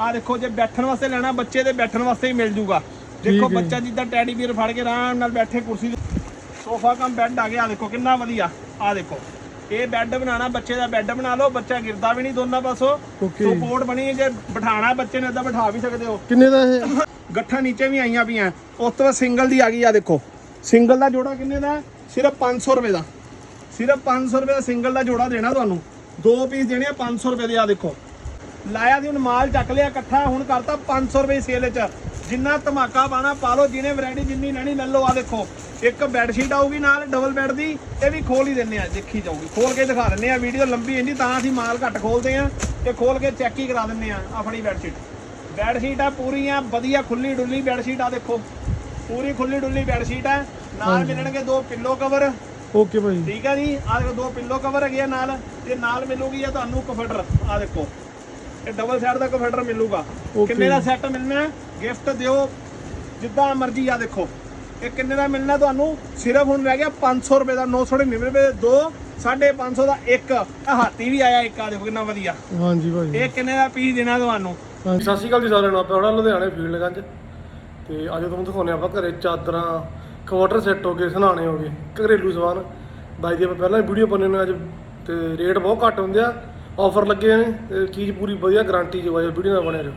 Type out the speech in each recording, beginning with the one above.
ਆ ਦੇਖੋ ਜੇ ਬੈਠਣ ਵਾਸਤੇ ਲੈਣਾ ਬੱਚੇ ਦੇ ਬੈਠਣ ਵਾਸਤੇ ਹੀ ਮਿਲ ਜੂਗਾ। ਦੇਖੋ। ਬੱਚਾ ਜਿੱਦਾਂ ਟੈਡੀ ਬੀਅਰ ਫੜ ਕੇ ਆਰਾਮ ਨਾਲ ਬੈਠੇ ਕੁਰਸੀ ਤੇ। ਸੋਫਾ ਕਮ ਬੈੱਡ ਆ ਗਿਆ ਦੇਖੋ ਕਿੰਨਾ ਵਧੀਆ। ਆ ਦੇਖੋ ਇਹ ਬੈੱਡ ਬਣਾਉਣਾ ਬੱਚੇ ਦਾ ਬੈੱਡ ਬਣਾ ਲਓ ਬੱਚਾ ਗਿਰਦਾ ਵੀ ਨਹੀਂ ਦੋਨਾਂ ਪਾਸੋਂ. ਸਪੋਰਟ ਬਣੀ ਹੈ, ਜੇ ਬਿਠਾਣਾ ਬੱਚੇ ਨੇ ਏਦਾਂ ਬਿਠਾ ਵੀ ਸਕਦੇ ਹੋ। ਕਿੰਨੇ ਦਾ ਇਹ? ਗੱਠਾਂ ਨੀਚੇ ਵੀ ਆਈਆਂ ਪਈਆਂ। ਉਸ ਤੋਂ ਬਾਅਦ ਸਿੰਗਲ ਦੀ ਆ ਗਈ ਆ ਦੇਖੋ। ਸਿੰਗਲ ਦਾ ਜੋੜਾ ਕਿੰਨੇ ਦਾ? ਸਿਰਫ 500 ਰੁਪਏ ਦਾ। ਸਿਰਫ 500 ਰੁਪਏ ਦਾ ਸਿੰਗਲ ਦਾ ਜੋੜਾ ਦੇਣਾ ਤੁਹਾਨੂੰ। ਦੋ ਪੀਸ ਦੇਣੇ ਆ 500 ਰੁਪਏ ਦੇ ਆ ਦੇਖੋ। ਲਾਇਆ ਦੀ ਹੁਣ ਮਾਲ ਚੱਕ ਲਿਆ ਇਕੱਠਾ ਹੁਣ ਕਰਤਾ 500 ਰੁਪਏ ਸੇਲ ਚ ਜਿੰਨਾ ਧਮਾਕਾ ਪਾਣਾ ਪਾ ਲਓ ਜਿਹਨੇ ਵੈਰਾਈਟੀ ਜਿੰਨੀ ਲੈਣੀ ਲੈ ਲਓ ਆ ਦੇਖੋ। ਇੱਕ ਬੈੱਡ ਸ਼ੀਟ ਆਊਗੀ ਨਾਲ ਡਬਲ ਬੈੱਡ ਦੀ ਇਹ ਵੀ ਖੋਲ ਹੀ ਦਿੰਨੇ ਆ ਦੇਖੀ ਜਾਊਗੀ। ਖੋਲ ਕੇ ਦਿਖਾ ਦਿੰਨੇ ਆ ਵੀਡੀਓ ਲੰਬੀ ਇੰਨੀ ਤਾਂ ਅਸੀਂ ਮਾਲ ਘੱਟ ਖੋਲਦੇ ਆ ਤੇ ਖੋਲ ਕੇ ਚੈੱਕ ਹੀ ਕਰਾ ਦਿੰਨੇ ਆ ਆਪਣੀ ਬੈੱਡ ਸ਼ੀਟ ਬੈੱਡ ਸ਼ੀਟ ਆ ਪੂਰੀਆਂ ਵਧੀਆ ਖੁੱਲੀ ਡੁੱਲੀ ਬੈੱਡ ਸ਼ੀਟ ਆ ਦੇਖੋ। ਪੂਰੀ ਖੁੱਲੀ ਡੁੱਲੀ ਬੈੱਡ ਸ਼ੀਟ ਆ ਨਾਲ ਮਿਲਣਗੇ ਦੋ ਪਿੱਲੋ ਕਵਰ ਓਕੇ ਭਾਈ। ਠੀਕ ਆ ਜੀ ਆ ਦੇਖੋ ਦੋ ਪਿੱਲੋ ਕਵਰ ਹੈਗੇ ਆ ਨਾਲ। ਤੇ ਨਾਲ ਮਿਲੂਗੀ ਆ ਤੁਹਾਨੂੰ ਕਫਟਰ ਆ ਦੇਖੋ। ਇਹ ਡਬਲ ਸਾਈਡ ਦਾ ਕਫਟਰ ਮਿਲੂਗਾ. ਕਿੰਨੇ ਦਾ ਸੈੱਟ ਮਿਲਣਾ ਗਿਫਟ ਦਿਓ। ਜਿੱਦਾਂ ਮਰਜ਼ੀ ਆ ਦੇਖੋ। ਇਹ ਕਿੰਨੇ ਦਾ ਮਿਲਣਾ ਤੁਹਾਨੂੰ? ਸਿਰਫ ਹੁਣ ਰਹਿ ਗਿਆ 500 ਰੁਪਏ ਦਾ 999 ਰੁਪਏ ਦੇ ਦੋ 550 ਦਾ ਇੱਕ। ਹਾਤੀ ਵੀ ਆਇਆ ਇੱਕ ਆ ਦੇਖੋ ਕਿੰਨਾ ਵਧੀਆ। ਹਾਂਜੀ ਭਾਈ ਇਹ ਕਿੰਨੇ ਦਾ ਪੀਸ ਦੇਣਾ ਤੁਹਾਨੂੰ? ਸਤਿ ਸ਼੍ਰੀ ਅਕਾਲ ਜੀ ਸਾਰਿਆਂ ਨੂੰ ਆਪਾਂ ਹੁਣ ਲੁਧਿਆਣੇ ਫੀਲਡ ਗੰਜ। ਤੇ ਅੱਜ ਤੁਹਾਨੂੰ ਦਿਖਾਉਂਦੇ ਆਪਾਂ ਘਰੇ ਚਾਦਰਾਂ ਕੁਆਟਰ ਸੈੱਟ ਹੋ ਗਏ ਸਨਾਣੇ ਹੋ ਗਏ ਘਰੇਲੂ ਸਮਾਨ ਬਾਈ ਦੀ ਆਪਾਂ ਪਹਿਲਾਂ ਵੀਡੀਓ ਨੇ ਅੱਜ ਤੇ ਰੇਟ ਬਹੁਤ ਘੱਟ ਹੁੰਦੇ ਆ। ਆਫਰ ਲੱਗੇ ਨੇ ਤੇ ਚੀਜ਼ ਪੂਰੀ ਵਧੀਆ ਗਾਰੰਟੀ ਜੋ ਹੈ ਵੀਡੀਓ ਨਾਲ ਬਣੇ ਰਹੋ।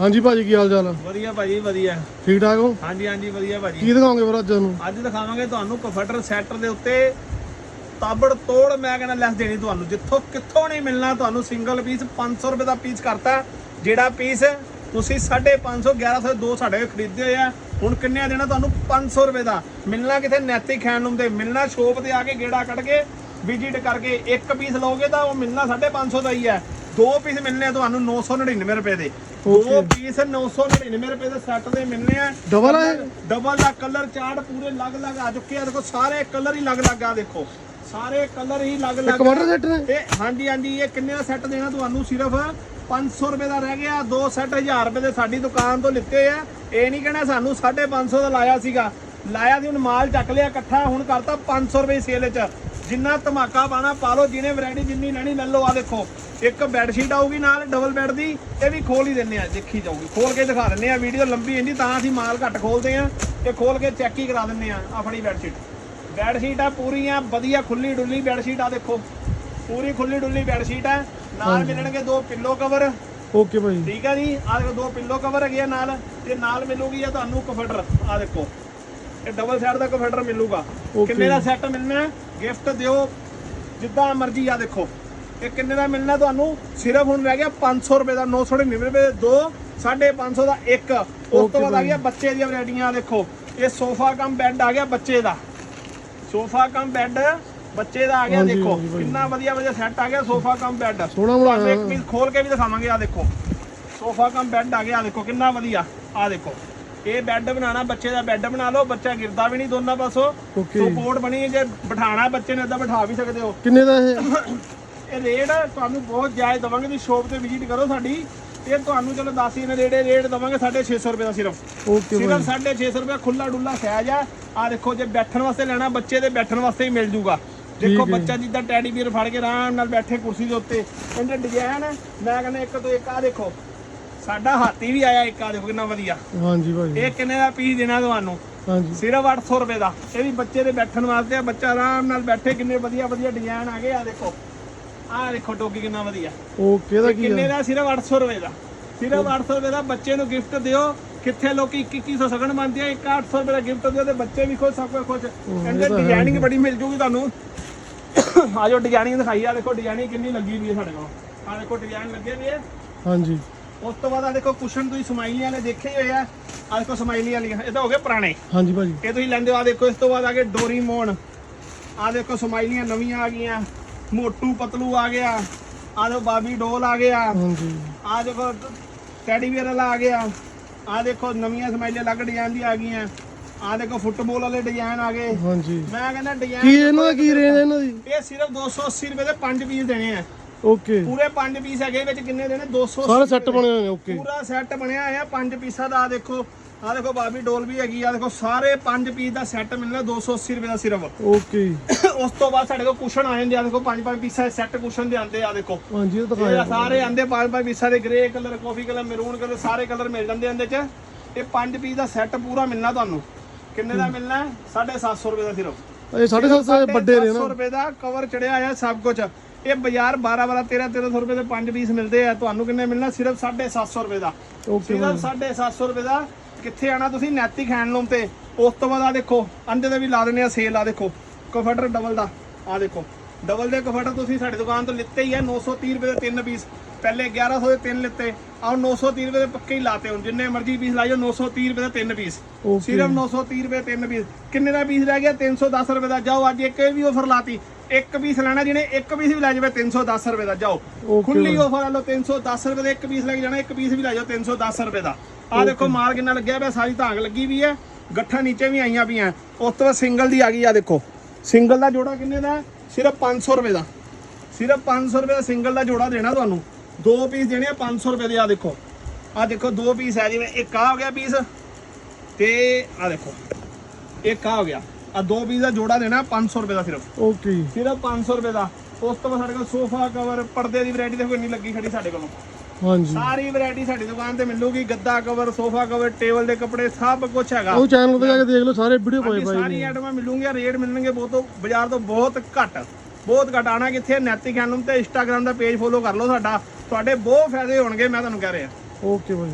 ਹਾਂਜੀ ਭਾਜੀ ਕੀ ਹਾਲ ਚਾਲ ਆ? ਵਧੀਆ ਭਾਜੀ ਵਧੀਆ। ਠੀਕ ਠਾਕ ਹੋ? ਹਾਂਜੀ ਹਾਂਜੀ ਵਧੀਆ ਭਾਜੀ। ਕੀ ਦਿਖਾਓਗੇ ਫਿਰ ਅੱਜ ਨੂੰ ਅੱਜ ਦਿਖਾਵਾਂਗੇ ਤੁਹਾਨੂੰ ਕਫਟਰ ਸੈਟਰ ਦੇ ਉੱਤੇ ਤਾਬੜ ਤੋੜ ਮੈਂ ਕਹਿੰਦਾ ਲੈਸ ਦੇਣੀ ਤੁਹਾਨੂੰ। ਜਿੱਥੋਂ ਕਿੱਥੋਂ ਨਹੀਂ ਮਿਲਣਾ ਤੁਹਾਨੂੰ ਸਿੰਗਲ ਪੀਸ 500 ਰੁਪਏ ਦਾ ਪੀਸ ਕਰਤਾ। ਜਿਹੜਾ ਪੀਸ ਤੁਸੀਂ 550 1100 ਦੋ ਸਾਡੇ ਖਰੀਦੇ ਹੋਏ ਆ ਹੁਣ ਕਿੰਨੇ ਦੇਣਾ ਤੁਹਾਨੂੰ? 500 ਰੁਪਏ ਦਾ। ਮਿਲਣਾ ਕਿਥੇ ਨੈਤਿਕ ਹੈਂਡਲੂਮ ਦੇ ਮਿਲਣਾ ਸ਼ੋਪ ਤੇ ਆ ਕੇ ਗੇੜਾ ਕੱਢ ਕੇ ਵਿਜ਼ਿਟ ਕਰਕੇ ਇੱਕ ਪੀਸ ਲਓਗੇ ਤਾਂ ਉਹ ਮਿਲਣਾ 550 ਦਾ ਹੀ ਹੈ। ਦੋ ਪੀਸ ਮਿਲਨੇ ਆ ਤੁਹਾਨੂੰ 999 ਰੁਪਏ ਦੇ। ਦੋ. ਪੀਸ 999 ਰੁਪਏ ਦੇ ਸੈੱਟ ਦੇ ਮਿਲਨੇ ਆ। ਆ ਇਹ? ਡਬਲ ਦਾ ਕਲਰ ਚਾਰਟ ਪੂਰੇ ਅਲੱਗ-ਅਲੱਗ ਆ ਚੁੱਕੇ ਆ। ਦੇਖੋ ਸਾਰੇ ਕਲਰ ਹੀ ਅਲੱਗ-ਅਲੱਗ ਆ ਦੇਖੋ। ਸਾਰੇ ਕਲਰ ਹੀ ਇਹ ਅਲੱਗ-ਅਲੱਗ ਕੁਆਟਰ ਸੈੱਟ ਨੇ? ਤੇ ਹਾਂਜੀ ਹਾਂਜੀ ਇਹ ਕਿੰਨੇ ਦਾ ਸੈੱਟ ਦੇਣਾ ਤੁਹਾਨੂੰ? ਸਿਰਫ 500 ਰੁਪਏ ਦਾ ਰਹਿ ਗਿਆ। ਦੋ ਸੈੱਟ 1000 ਰੁਪਏ ਦੇ ਸਾਡੀ ਦੁਕਾਨ ਤੋਂ ਲਿੱਤੇ ਆ। ਇਹ ਨਹੀਂ ਕਹਿਣਾ ਸਾਨੂੰ 550 ਦਾ ਲਾਇਆ ਸੀਗਾ। ਲਾਇਆ ਦੀ ਹੁਣ ਮਾਲ ਚੱਕ ਲਿਆ ਇਕੱਠਾ ਹੁਣ ਕਰਤਾ 500 ਰੁਪਏ ਸੇਲ ਚ ਜਿੰਨਾ ਧਮਾਕਾ ਪਾਣਾ ਪਾ ਲਓ ਜਿਹਨੇ ਵੈਰਾਈਟੀ ਜਿੰਨੀ ਲੈਣੀ ਲੈ ਲਓ ਆ ਦੇਖੋ। ਇੱਕ ਬੈੱਡ ਸ਼ੀਟ ਆਊਗੀ ਨਾਲ ਡਬਲ ਬੈੱਡ ਦੀ ਇਹ ਵੀ ਖੋਲ ਹੀ ਦਿੰਨੇ ਆ ਦੇਖੀ ਜਾਊਗੀ। ਖੋਲ ਕੇ ਦਿਖਾ ਦਿੰਨੇ ਆ ਵੀਡੀਓ ਲੰਬੀ ਇੰਨੀ ਤਾਂ ਅਸੀਂ ਮਾਲ ਘੱਟ ਖੋਲਦੇ ਆ ਤੇ ਖੋਲ ਕੇ ਚੈੱਕ ਹੀ ਕਰਾ ਦਿੰਨੇ ਆ ਆਪਣੀ ਬੈੱਡ ਸ਼ੀਟ ਬੈੱਡ ਸ਼ੀਟ ਆ ਪੂਰੀਆਂ ਵਧੀਆ ਖੁੱਲੀ ਡੁੱਲੀ ਬੈੱਡ ਸ਼ੀਟ ਆ ਦੇਖੋ। ਪੂਰੀ ਖੁੱਲੀ ਡੁੱਲੀ ਬੈੱਡ ਸ਼ੀਟ ਆ ਨਾਲ ਮਿਲਣਗੇ ਦੋ ਪਿੱਲੋ ਕਵਰ ਓਕੇ ਭਾਈ। ਠੀਕ ਆ ਜੀ ਆ ਦੇਖੋ ਦੋ ਪਿੱਲੋ ਕਵਰ ਹੈਗੇ ਆ ਨਾਲ ਤੇ ਨਾਲ ਮਿਲੂਗੀ ਆ ਤੁਹਾਨੂੰ ਕਫਟਰ ਆ ਦੇਖੋ। ਇਹ ਡਬਲ ਸਾਈਡ ਦਾ ਕਫਟਰ ਮਿਲੂਗਾ. ਕਿੰਨੇ ਦਾ ਸੈੱਟ ਮਿਲਣਾ? ਗਿਫਟ ਦਿਓ ਜਿੱਦਾਂ ਮਰਜ਼ੀ ਆ ਦੇਖੋ। ਇਹ ਕਿੰਨੇ ਦਾ ਮਿਲਣਾ ਤੁਹਾਨੂੰ? ਸਿਰਫ ਹੁਣ ਰਹਿ ਗਿਆ 500 ਰੁਪਏ ਦਾ 999 ਰੁਪਏ ਦੇ ਦੋ 550 ਦਾ ਇੱਕ। ਉਸ ਤੋਂ ਬਾਅਦ ਆ। ਗਿਆ ਬੱਚੇ ਦੀਆਂ ਵੈਰਾਈਟੀਆਂ ਦੇਖੋ। ਇਹ ਸੋਫਾ ਕਮ ਬੈੱਡ ਆ ਗਿਆ ਬੱਚੇ ਦਾ। ਸੋਫਾ ਕਮ ਬੈੱਡ ਬੱਚੇ ਦਾ ਆ ਗਿਆ ਦੇਖੋ। ਕਿੰਨਾ ਵਧੀਆ ਵਧੀਆ ਸੈੱਟ ਆ ਗਿਆ ਸੋਫਾ ਕਮ ਬੈੱਡ ਸੋਹਣਾ ਬਣਾਇਆ ਇੱਕ ਪੀਸ ਖੋਲ ਕੇ ਵੀ ਦਿਖਾਵਾਂਗੇ ਆ ਦੇਖੋ। ਸੋਫਾ ਕਮ ਬੈੱਡ ਆ ਗਿਆ ਆ ਦੇਖੋ ਕਿੰਨਾ ਵਧੀਆ। ਆ ਦੇਖੋ। ਇਹ ਬੈੱਡ ਬਣਾਉਣਾ ਬੱਚੇ ਦਾ ਬੈੱਡ ਬਣਾ ਲਓ ਬੱਚਾ ਗਿਰਦਾ ਵੀ ਨਹੀਂ ਦੋਨਾਂ ਪਾਸੋਂ। Okay. ਸਪੋਰਟ ਬਣੀ ਹੈ ਜੇ ਬਿਠਾਣਾ ਬੱਚੇ ਨੇ ਏਦਾਂ ਬਿਠਾ ਵੀ ਸਕਦੇ ਹੋ। ਕਿੰਨੇ ਦਾ ਇਹ? ਇਹ ਰੇਟ ਤੁਹਾਨੂੰ ਬਹੁਤ ਜਾਇਜ਼ ਦਵਾਂਗੇ ਤੁਸੀਂ ਸ਼ੋਪ ਤੇ ਵਿਜ਼ਿਟ ਕਰੋ ਸਾਡੀ। ਇਹ ਤੁਹਾਨੂੰ ਚਲੋ ਦੱਸ ਹੀ ਨੇ ਇਹ ਰੇਟ ਦਵਾਂਗੇ 650 ਰੁਪਏ ਦਾ ਸਿਰਫ। ਓਕੇ ਸਿਰਫ 650 ਰੁਪਏ ਖੁੱਲਾ ਡੁੱਲਾ ਸਾਈਜ਼ ਆ। ਆ ਦੇਖੋ ਜੇ ਬੈਠਣ ਵਾਸਤੇ ਲੈਣਾ ਬੱਚੇ ਦੇ ਬੈਠਣ ਵਾਸਤੇ ਹੀ ਮਿਲ ਜੂਗਾ। ਦੇਖੋ ਹੈ। ਬੱਚਾ ਜਿੱਦਾਂ ਟੈਡੀ ਬੀਅਰ ਫੜ ਕੇ ਆਰਾਮ ਨਾਲ ਬੈਠੇ ਕੁਰਸੀ ਦੇ ਉੱਤੇ। ਇਹਦੇ ਡਿਜ਼ਾਈਨ ਮੈਂ ਕਹਿੰਦਾ ਇੱਕ ਤੋਂ ਇੱਕ ਆ ਦੇਖੋ। ਸਾਡਾ ਹਾਤੀ ਵੀ ਆਇਆ ਇੱਕ ਆ ਦੇਖੋ ਕਿੰਨਾ ਵਧੀਆ। ਹਾਂਜੀ ਭਾਈ ਇਹ ਕਿੰਨੇ ਦਾ ਪੀਸ ਦੇਣਾ ਤੁਹਾਨੂੰ? ਹਾਂਜੀ। ਸਿਰਫ 800 ਰੁਪਏ ਦਾ। ਇਹ ਵੀ ਬੱਚੇ ਦੇ ਬੈਠਣ ਵਾਸਤੇ ਆ ਬੱਚਾ ਆਰਾਮ ਨਾਲ ਬੈਠੇ ਕਿੰਨੇ ਵਧੀਆ ਵਧੀਆ ਡਿਜ਼ਾਈਨ ਆ ਗਏ ਆ ਦੇਖੋ। ਆ ਦੇਖੋ ਡੋਗੀ ਕਿੰਨਾ ਵਧੀਆ। ਓਕੇ ਦਾ ਕੀ ਕਿੰਨੇ ਦਾ? ਸਿਰਫ 800 ਰੁਪਏ ਦਾ। ਸਿਰਫ 800 ਰੁਪਏ ਦਾ ਬੱਚੇ ਨੂੰ ਗਿਫਟ ਦਿਓ। ਕਿੱਥੇ ਲੋਕੀ 2100 ਸਗਣ ਮੰਨਦੇ ਆ ਇੱਕ 800 ਰੁਪਏ ਦਾ ਗਿਫਟ ਦਿਓ ਤੇ ਬੱਚੇ ਵੀ ਖੁਸ਼ ਸਭ ਕੁਝ ਖੁਸ਼। ਇਹਦੇ ਡਿਜ਼ਾਈਨਿੰਗ ਬੜੀ ਮਿਲ ਜੂਗੀ ਤੁਹਾਨੂੰ। ਆ ਜੋ ਡਿਜ਼ਾਈਨਿੰਗ ਦਿਖਾਈ ਆ ਦੇਖੋ ਡਿਜ਼ਾਈਨਿੰਗ ਕਿੰਨੀ ਲੱਗੀ ਵੀ ਹੈ ਸਾਡੇ ਕੋਲ। ਆ ਦੇਖੋ ਡਿਜ਼ਾਈਨ ਲੱਗੇ ਵੀ ਹੈ ਹਾਂਜੀ। ਉਸ ਤੋਂ ਬਾਅਦ ਆ ਦੇਖੋ ਕੁਸ਼ਨ ਤੁਸੀਂ ਸਮਾਈਲੀ ਵਾਲੇ ਦੇਖੇ ਹੀ ਹੋਏ ਆ। ਆ ਦੇਖੋ ਸਮਾਈਲੀ ਵਾਲੀਆਂ। ਇਹ ਤਾਂ ਹੋ ਗਏ ਪੁਰਾਣੇ। ਹਾਂਜੀ ਭਾਜੀ। ਇਹ ਤੁਸੀਂ ਲੈਂਦੇ ਹੋ ਆ ਦੇਖੋ ਇਸ ਤੋਂ ਬਾਅਦ ਆ ਗਏ ਡੋਰੀਮੋਨ। ਆ ਦੇਖੋ ਸਮਾਈਲੀਆਂ ਨਵੀਆਂ ਆ ਗਈਆਂ। ਮੋਟੂ ਪਤਲੂ ਆ ਗਿਆ। ਆ ਦੇਖੋ ਬਾਬੀ ਡੋਲ ਆ ਗਿਆ। ਹਾਂਜੀ। ਆ ਦੇਖੋ ਟੈਡੀ ਵੀਰ ਵਾਲਾ ਆ ਗਿਆ। ਆ ਦੇਖੋ ਨਵੀਆਂ ਸਮਾਈਲੀਆਂ ਅਲੱਗ ਡਿਜ਼ਾਈਨ ਦੀ ਆ ਗਈਆਂ। ਆ ਦੇਖੋ ਫੁੱਟਬਾਲ ਵਾਲੇ ਡਿਜ਼ਾਈਨ ਆ ਗਏ। ਹਾਂਜੀ। ਮੈਂ ਕਹਿੰਦਾ ਕੀ ਡਿਜ਼ਾਈਨ ਇਹਨਾਂ ਦਾ ਕੀ ਰੇਂਜ ਇਹਨਾਂ ਦੀ? ਇਹ ਸਿਰਫ 280 ਰੁਪਏ ਦੇ 5 ਪੀਸ ਦੇਣੇ ਆ। ਓਕੇ ਪੂਰੇ 5 ਪੀਸ ਹੈਗੇ ਵਿੱਚ ਕਿੰਨੇ ਦੇਣੇ 200 ਸਾਰੇ ਸੈੱਟ ਬਣੇ ਹੋਏ ਨੇ ਓਕੇ ਪੂਰਾ ਸੈੱਟ ਬਣਿਆ ਹੋਇਆ ਪੰਜ ਪੀਸਾਂ ਦਾ ਦੇਖੋ ਆ ਦੇਖੋ ਬਾਬੀ ਡੋਲ ਵੀ ਹੈਗੀ ਆ ਦੇਖੋ ਸਾਰੇ 5 ਪੀਸ ਦਾ ਸੈੱਟ ਮਿਲਣਾ 280 ਰੁਪਏ ਦਾ ਸਿਰਫ। ਓਕੇ ਉਸ ਤੋਂ ਬਾਅਦ ਸਾਡੇ ਕੋਲ ਕੁਸ਼ਨ ਆ ਜਾਂਦੇ ਆ ਦੇਖੋ 5-5 ਪੀਸਾਂ ਦੇ ਸੈੱਟ ਕੁਸ਼ਨ ਦੇ ਆਉਂਦੇ ਆ ਦੇਖੋ। ਹਾਂਜੀ ਇਹ ਦਿਖਾਇਆ ਸਾਰੇ ਆਂਦੇ 5-5 ਪੀਸਾਂ ਦੇ grey colour coffee colour maroon colour ਸਾਰੇ ਕਲਰ ਮਿਲ ਜਾਂਦੇ ਇਹਦੇ ਚ। ਇਹ 5 ਪੀਸ ਦਾ ਸੈੱਟ ਪੂਰਾ ਮਿਲਣਾ ਤੁਹਾਨੂੰ। ਕਿੰਨੇ ਦਾ ਮਿਲਣਾ? ਹੈ 750 ਰੁਪਏ ਦਾ ਸਿਰਫ। ਇਹ 750 ਵੱਡੇ ਨੇ 750 ਨਾ ਰੁਪਏ ਦਾ ਕਵਰ ਚੜਿਆ ਆ ਸਭ ਕੁਝ ਇਹ ਬਾਜ਼ਾਰ 12 12 13 1300 ਰੁਪਏ ਦੇ 5 ਪੀਸ ਮਿਲਦੇ ਆ। ਤੁਹਾਨੂੰ ਕਿੰਨੇ ਮਿਲਣਾ? ਸਿਰਫ 750 ਰੁਪਏ ਦਾ। ਸਿਰਫ 750 ਰੁਪਏ ਦਾ। ਕਿੱਥੇ ਆਣਾ ਤੁਸੀਂ? ਨੈਤਿਕ ਹੈਂਡਲੂਮ ਤੇ। ਉਸ ਤੋਂ ਬਾਅਦ ਆ ਦੇਖੋ ਅੰਦੇ ਦੇ ਵੀ ਲਾ ਦਿੰਦੇ ਆ ਸੇਲ ਆ ਦੇਖੋ। ਕਫਟਰ ਡਬਲ ਦਾ। ਆ ਦੇਖੋ। ਡਬਲ ਦੇ ਕਫਟਰ ਤੁਸੀਂ ਸਾਡੀ ਦੁਕਾਨ ਤੋਂ ਲਿੱਤੇ ਹੀ ਆ 930 ਰੁਪਏ ਦੇ ਤਿੰਨ ਪੀਸ। ਪਹਿਲੇ 1100 ਦੇ ਤਿੰਨ ਲਿੱਤੇ। ਆਹ 930 ਰੁਪਏ ਦੇ ਪੱਕੇ ਹੀ ਲਾਤੇ ਹੁਣ। ਜਿੰਨੇ ਮਰਜ਼ੀ ਪੀਸ ਲਾਈਓ 930 ਰੁਪਏ ਦੇ ਤਿੰਨ ਪੀਸ। ਓਕੇ ਸਿਰਫ 930 ਰੁਪਏ ਤਿੰਨ ਪੀਸ। ਕਿੰਨੇ ਦਾ ਪੀਸ ਰਹਿ ਗਿਆ? 310 ਰੁਪਏ ਦਾ। ਜਾਓ ਅੱਜ ਇੱਕ ਇਹ ਵੀ ਆਫਰ ਲਾਤੀ। ਇੱਕ ਪੀਸ ਲੈਣਾ ਜਿਹਨੇ ਇੱਕ ਪੀਸ ਵੀ ਲੈ ਜਾਵੇ 310 ਰੁਪਏ ਦਾ। ਜਾਓ। ਖੁੱਲੀ ਆਫਰ ਆ ਲਓ 310 ਰੁਪਏ ਦੇ ਇੱਕ ਪੀਸ ਲੈ ਕੇ ਜਾਣਾ ਇੱਕ ਪੀਸ ਵੀ ਲੈ ਜਾਓ 310 ਰੁਪਏ ਦਾ। ਆ ਦੇਖੋ ਮਾਲ ਕਿੰਨਾ ਲੱਗਿਆ ਪਿਆ ਸਾਰੀ ਧਾਂਗ ਲੱਗੀ ਵੀ ਹੈ ਗੱਠਾਂ ਨੀਚੇ ਵੀ ਆਈਆਂ ਪਈਆਂ। ਉਸ ਤੋਂ ਬਾਅਦ ਸਿੰਗਲ ਦੀ ਆ ਗਈ ਆ ਦੇਖੋ। ਸਿੰਗਲ ਦਾ ਜੋੜਾ ਕਿੰਨੇ ਦਾ? ਸਿਰਫ 500 ਰੁਪਏ ਦਾ। ਸਿਰਫ 500 ਰੁਪਏ ਦਾ ਸਿੰਗਲ ਦਾ ਜੋੜਾ ਦੇਣਾ ਤੁਹਾਨੂੰ। ਦੋ ਪੀਸ ਦੇਣੇ ਆ 500 ਰੁਪਏ ਦੇ ਆ ਦੇਖੋ। ਆ ਦੇਖੋ ਦੋ ਪੀਸ ਹੈ ਜਿਵੇਂ ਇੱਕ ਆ ਹੋ ਗਿਆ ਪੀਸ ਤੇ ਆ ਦੇਖੋ। ਇੱਕ ਆ ਹੋ ਗਿਆ। ਆ ਦੋ ਪੀਸ ਦਾ ਜੋੜਾ ਦੇਣਾ 500 ਰੁਪਏ ਦਾ ਸਿਰਫ। ਓਕੇ ਸਿਰਫ 500 ਰੁਪਏ ਦਾ। ਉਸ ਤੋਂ ਬਾਅਦ ਸਾਡੇ ਕੋਲ ਸੋਫਾ ਕਵਰ ਪਰਦੇ ਦੀ ਵੈਰਾਈਟੀ ਦੇਖੋ ਇੰਨੀ ਲੱਗੀ ਖੜੀ ਸਾਡੇ ਕੋਲ। ਹਾਂਜੀ। ਸਾਰੀ ਵੈਰਾਈਟੀ ਸਾਡੀ ਦੁਕਾਨ ਤੇ ਮਿਲੂਗੀ ਗੱਦਾ ਕਵਰ ਸੋਫਾ ਕਵਰ ਟੇਬਲ ਦੇ ਕੱਪੜੇ ਸਭ ਕੁਝ ਹੈਗਾ। ਉਹ ਚੈਨਲ ਤੇ ਜਾ ਕੇ ਦੇਖ ਲਓ ਸਾਰੇ ਵੀਡੀਓ ਪਾਏ ਪਾਏ ਸਾਰੀ ਆਈਟਮਾਂ ਮਿਲੂਗੀਆਂ ਰੇਟ ਮਿਲਣਗੇ ਬਹੁਤ ਬਾਜ਼ਾਰ ਤੋਂ ਬਹੁਤ ਘੱਟ ਬਹੁਤ ਘੱਟ। ਆਣਾ ਕਿੱਥੇ? ਨੈਤਿਕ ਹੈਂਡਲੂਮ ਤੇ ਇੰਸਟਾਗ੍ਰam ਦਾ ਪੇਜ ਫੋਲੋ ਕਰ ਲਓ ਸਾਡਾ। ਤੁਹਾਡੇ ਬਹੁਤ ਫਾਇਦੇ ਹੋਣਗੇ ਮੈਂ ਤੁਹਾਨੂੰ ਕਹਿ ਰਿਹਾ। ਓਕੇ ਭਾਈ।